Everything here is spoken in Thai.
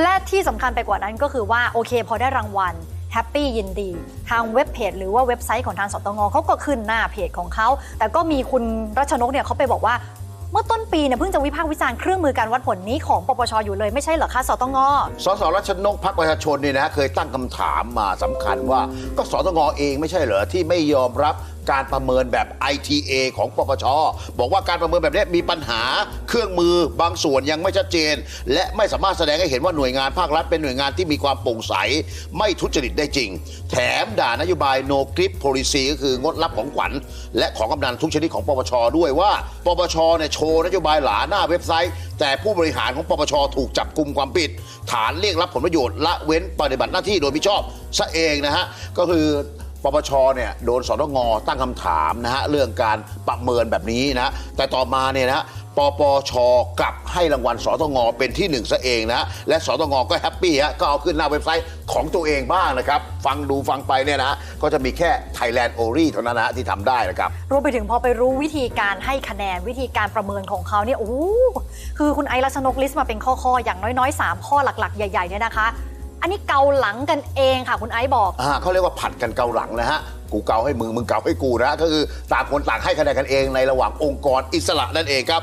และที่สำคัญไปกว่านั้นก็คือว่าโอเคพอได้รางวัลแฮปปี้ยินดี ทางเว็บเพจหรือว่าเว็บไซต์ของทางสตงเขาก็ขึ้นหน้าเพจของเขา แต่ก็มีคุณรัชนกเนี่ยเขาไปบอกว่า เมื่อต้นปีเนี่ยเพิ่งจะวิพากษ์วิจารณ์เครื่องมือการวัดผลนี้ของปปชอยู่เลยไม่ใช่เหรอคะสตงสสรัชนกพักประชาชนเนี่ยนะเคยตั้งคำถามมาสำคัญว่า ก็สตงเองไม่ใช่เหรอที่ไม่ยอมรับการประเมินแบบ ITA ของปปชบอกว่าการประเมินแบบนี้มีปัญหาเครื่องมือบางส่วนยังไม่ชัดเจน และไม่สามารถแสดงให้เห็นว่าหน่วยงานภาครัฐเป็นหน่วยงานที่มีความโปร่งใส ไม่ทุจริตได้จริง แถมด่านโยบาย no grip policy ก็คืองดรับของขวัญ และของกำนันทุกชนิดของปปชด้วยว่าปปชเนี่ยโชว์นโยบายหลาหน้าเว็บไซต์ แต่ผู้บริหารของปปชถูกจับกลุ่มความผิด ฐานเรียกรับผลประโยชน์ละเว้นปฏิบัติหน้าที่โดยมิชอบซะเองนะฮะก็คือ ปปชเนี่ยโดนสตงตั้งคำถามนะฮะเรื่องการประเมินแบบนี้นะแต่ต่อมาเนี่ยนะปปชกลับให้รางวัลสตงเป็นที่หนึ่งซะเองนะและสตงก็แฮปปี้ฮะก็เอาขึ้นหน้าเว็บไซต์ของตัวเองบ้างนะครับ ฟังดูฟังไปเนี่ยนะก็จะมีแค่ Thailand o r i เท่านั้นนะที่ทำได้นะครับ รวมไปถึงพอไปรู้วิธีการให้คะแนนวิธีการประเมินของเขาเนี่ยโอ้โหคือคุณไอรัชนกลิสต์มาเป็นข้อๆอย่างน้อยๆ 3 ข้อหลักๆ ใหญ่ๆเนี่ยนะคะ อันนี้เกาหลังกันเองค่ะ คุณไอซ์บอก อ่าเขาเรียกว่าผัดกันเกาหลังนะฮะ กูเกาให้มึง มึงเกาให้กูนะก็คือต่างคนต่างให้คะแนนกันเองในระหว่างองค์กรอิสระนั่นเองครับ